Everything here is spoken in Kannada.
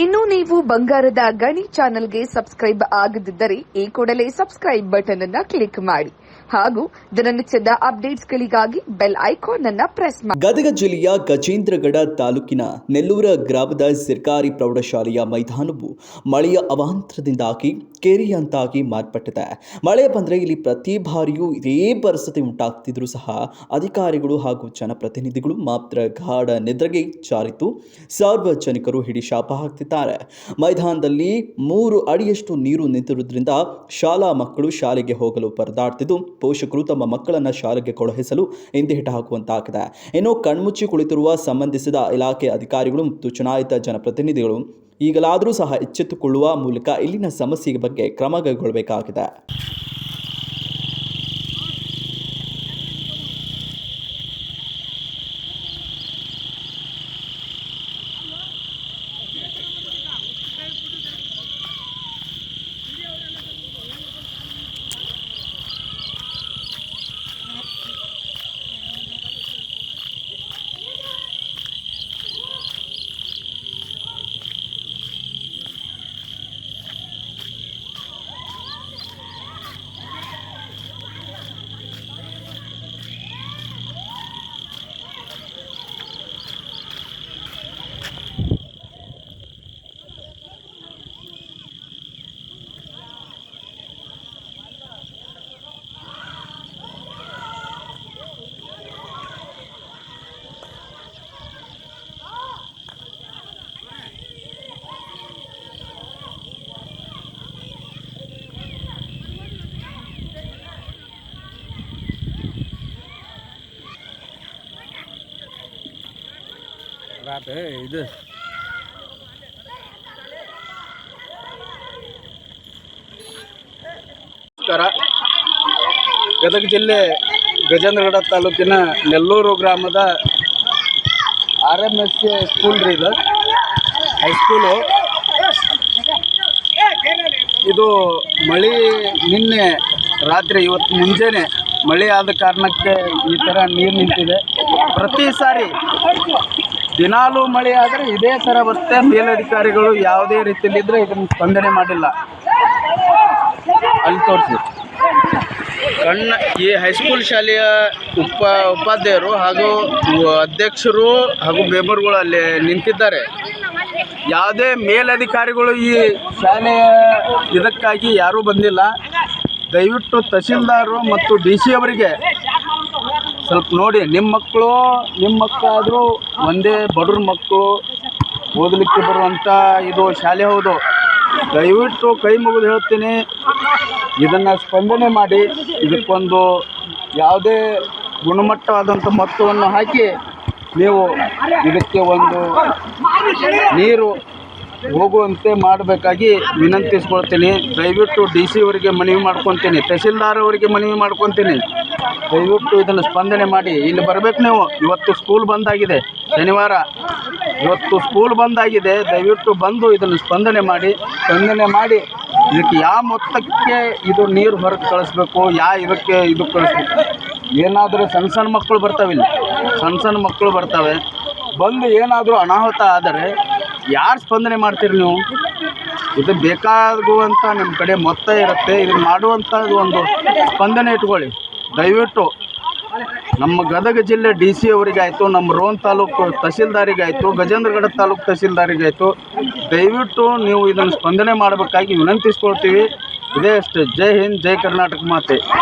ಇನ್ನು ನೀವು ಬಂಗಾರದ ಗಣಿ ಚಾನೆಲ್ಗೆ ಸಬ್ಸ್ಕ್ರೈಬ್ ಆಗದಿದ್ದರೆ ಈ ಕೂಡಲೇ ಸಬ್ಸ್ಕ್ರೈಬ್ ಬಟನ್ ಅನ್ನ ಕ್ಲಿಕ್ ಮಾಡಿ. ಹಾಗೂ ದಿನನಿತ್ಯದ ಅಪ್ಡೇಟ್ಸ್ಗಳಿಗಾಗಿ ಬೆಲ್ ಐಕಾನ್ ಅನ್ನ ಪ್ರೆಸ್ ಮಾಡಿ ಗದಗ ಜಿಲ್ಲೆಯ ಗಜೇಂದ್ರಗಡ ತಾಲೂಕಿನ ನೆಲ್ಲೂರ ಗ್ರಾಮದ ಸರ್ಕಾರಿ ಪ್ರೌಢಶಾಲೆಯ ಮೈದಾನವು ಮಳೆಯ ಅವಾಂತರದಿಂದಾಗಿ ಕೆರೆಯಂತಾಗಿ ಮಾರ್ಪಟ್ಟಿದೆ. ಮಳೆ ಬಂದರೆ ಇಲ್ಲಿ ಪ್ರತಿ ಬಾರಿಯೂ ಇದೇ ಪರಿಸ್ಥಿತಿ ಉಂಟಾಗ್ತಿದ್ರೂ ಸಹ ಅಧಿಕಾರಿಗಳು ಹಾಗೂ ಜನಪ್ರತಿನಿಧಿಗಳು ಮಾತ್ರ ಗಾಢ ನಿದ್ರೆಗೆ ಜಾರಿತು ಸಾರ್ವಜನಿಕರು ಹಿಡಿ ಶಾಪ ಹಾಕ್ತಿದ್ದಾರೆ ಮೈದಾನದಲ್ಲಿ ಮೂರು ಅಡಿಯಷ್ಟು ನೀರು ನಿಂತಿರುವುದರಿಂದ ಶಾಲಾ ಮಕ್ಕಳು ಶಾಲೆಗೆ ಹೋಗಲು ಪರದಾಡ್ತಿದ್ದು, ಪೋಷಕರು ತಮ್ಮ ಮಕ್ಕಳನ್ನು ಶಾಲೆಗೆ ಕಳುಹಿಸಲು ಹಿಟ್ಟು ಹಾಕುವಂತಾಗಿದೆ. ಇನ್ನು ಕಣ್ಮುಚ್ಚಿ ಕುಳಿತಿರುವ ಸಂಬಂಧಿಸಿದ ಇಲಾಖೆ ಅಧಿಕಾರಿಗಳು ಮತ್ತು ಚುನಾಯಿತ ಜನಪ್ರತಿನಿಧಿಗಳು ಈಗಲಾದರೂ ಸಹ ಎಚ್ಚೆತ್ತುಕೊಳ್ಳುವ ಮೂಲಕ ಇಲ್ಲಿನ ಸಮಸ್ಯೆ ಬಗ್ಗೆ ಕ್ರಮ ಕೈಗೊಳ್ಳಬೇಕಾಗಿದೆ. ರಾತ್ ಇದು. ನಮಸ್ಕಾರ. ಗದಗ ಜಿಲ್ಲೆ ಗಜೇಂದ್ರಗಡ ತಾಲೂಕಿನ ನೆಲ್ಲೂರು ಗ್ರಾಮದ ಆರ್ ಎಂ ಎಸ್ ಸ್ಕೂಲ್ ರೀ ಇದು. ಹೈಸ್ಕೂಲು ಇದು ಮಳೆ ನಿನ್ನೆ, ರಾತ್ರಿ ಇವತ್ತು ಮುಂಜಾನೆ ಮಳೆ ಆದ ಕಾರಣಕ್ಕೆ ಈ ಥರ ನೀರು ನಿಂತಿದೆ. ಪ್ರತಿ ಸಾರಿ ದಿನಾಲೂ ಮಳೆ ಆದರೆ ಇದೇ ಥರ ಬರುತ್ತೆ ಮೇಲಧಿಕಾರಿಗಳು ಯಾವುದೇ ರೀತಿಯಲ್ಲಿದ್ದರೆ ಇದನ್ನು ಸ್ಪಂದನೆ ಮಾಡಿಲ್ಲ. ಅಲ್ಲಿ ತೋರಿಸಿ. ಕಣ್ಣ ಈ ಹೈಸ್ಕೂಲ್ ಶಾಲೆಯ ಉಪ ಉಪಾಧ್ಯಾಯರು ಹಾಗೂ ಅಧ್ಯಕ್ಷರು ಹಾಗೂ ಮೆಂಬರ್ಗಳು ಅಲ್ಲಿ ನಿಂತಿದ್ದಾರೆ. ಯಾವುದೇ ಮೇಲಧಿಕಾರಿಗಳು ಈ ಶಾಲೆಯ ಇದಕ್ಕಾಗಿ ಯಾರೂ ಬಂದಿಲ್ಲ. ದಯವಿಟ್ಟು ತಹಸೀಲ್ದಾರರು ಮತ್ತು ಡಿ ಸಿ ಅವರಿಗೆ ಸ್ವಲ್ಪ ನೋಡಿ ನಿಮ್ಮ ಮಕ್ಕಳು ನಿಮ್ಮ ಮಕ್ಕಳಾದರೂ ಒಂದೇ ಬಡವ್ರ ಮಕ್ಕಳು ಓದಲಿಕ್ಕೆ ಬರುವಂಥ ಇದು ಶಾಲೆ ಹೌದು. ದಯವಿಟ್ಟು ಕೈ ಮುಗಿದು ಹೇಳ್ತೀನಿ. ಇದನ್ನು ಸ್ಪಂದನೆ ಮಾಡಿ, ಇದಕ್ಕೊಂದು ಯಾವುದೇ ಗುಣಮಟ್ಟವಾದಂಥ ಮೊತ್ತವನ್ನು ಹಾಕಿ, ನೀವು ಇದಕ್ಕೆ ಒಂದು ನೀರು ಹೋಗುವಂತೆ ಮಾಡಬೇಕಾಗಿ ವಿನಂತಿಸ್ಕೊಳ್ತೀನಿ. ದಯವಿಟ್ಟು ಡಿ ಸಿ ಅವರಿಗೆ ಮನವಿ ಮಾಡ್ಕೊತೀನಿ. ತಹಸೀಲ್ದಾರ್ ಅವರಿಗೆ ಮನವಿ ಮಾಡ್ಕೊತೀನಿ. ದಯವಿಟ್ಟು ಇದನ್ನು ಸ್ಪಂದನೆ ಮಾಡಿ. ಇಲ್ಲಿ ಬರಬೇಕು ನೀವು. ಇವತ್ತು ಸ್ಕೂಲ್ ಬಂದಾಗಿದೆ. ಶನಿವಾರ. ಇವತ್ತು ಸ್ಕೂಲ್ ಬಂದಾಗಿದೆ. ದಯವಿಟ್ಟು ಬಂದು ಇದನ್ನು ಸ್ಪಂದನೆ ಮಾಡಿ ಸ್ಪಂದನೆ ಮಾಡಿ. ಇದಕ್ಕೆ ಯಾವ ಮೊತ್ತಕ್ಕೆ ಇದು ನೀರು ಹೊರಗೆ ಕಳಿಸ್ಬೇಕು, ಯಾವ ಇದಕ್ಕೆ ಇದು ಕಳಿಸ್ಬೇಕು? ಏನಾದರೂ ಸಣ್ಣ ಸಣ್ಣ ಮಕ್ಕಳು ಬರ್ತಾವೆ ಇಲ್ಲಿ ಸಣ್ಣ ಸಣ್ಣ ಮಕ್ಕಳು ಬರ್ತವೆ. ಬಂದು ಏನಾದರೂ ಅನಾಹುತ ಆದರೆ ಯಾರು ಸ್ಪಂದನೆ ಮಾಡ್ತೀರಿ ನೀವು? ಇದು ಬೇಕಾಗುವಂಥ ನಿಮ್ಮ ಕಡೆ ಮೊತ್ತ ಇರುತ್ತೆ. ಇದನ್ನು ಮಾಡುವಂಥದ್ದು ಒಂದು ಸ್ಪಂದನೆ ಇಟ್ಕೊಳ್ಳಿ. ದಯವಿಟ್ಟು ನಮ್ಮ ಗದಗ ಜಿಲ್ಲೆ ಡಿ ಸಿ ಅವರಿಗಾಯಿತು, ನಮ್ಮ ರೋನ್ ತಾಲೂಕು ತಹಸೀಲ್ದಾರಿಗಾಯಿತು ಗಜೇಂದ್ರಗಡ ತಾಲೂಕು ತಹಸೀಲ್ದಾರಿಗಾಯಿತು, ದಯವಿಟ್ಟು ನೀವು ಇದನ್ನು ಸ್ಪಂದನೆ ಮಾಡಬೇಕಾಗಿ ವಿನಂತಿಸ್ಕೊಳ್ತೀವಿ. ಇದೇ ಅಷ್ಟೇ. ಜೈ ಹಿಂದ್, ಜೈ ಕರ್ನಾಟಕ ಮಾತೆ.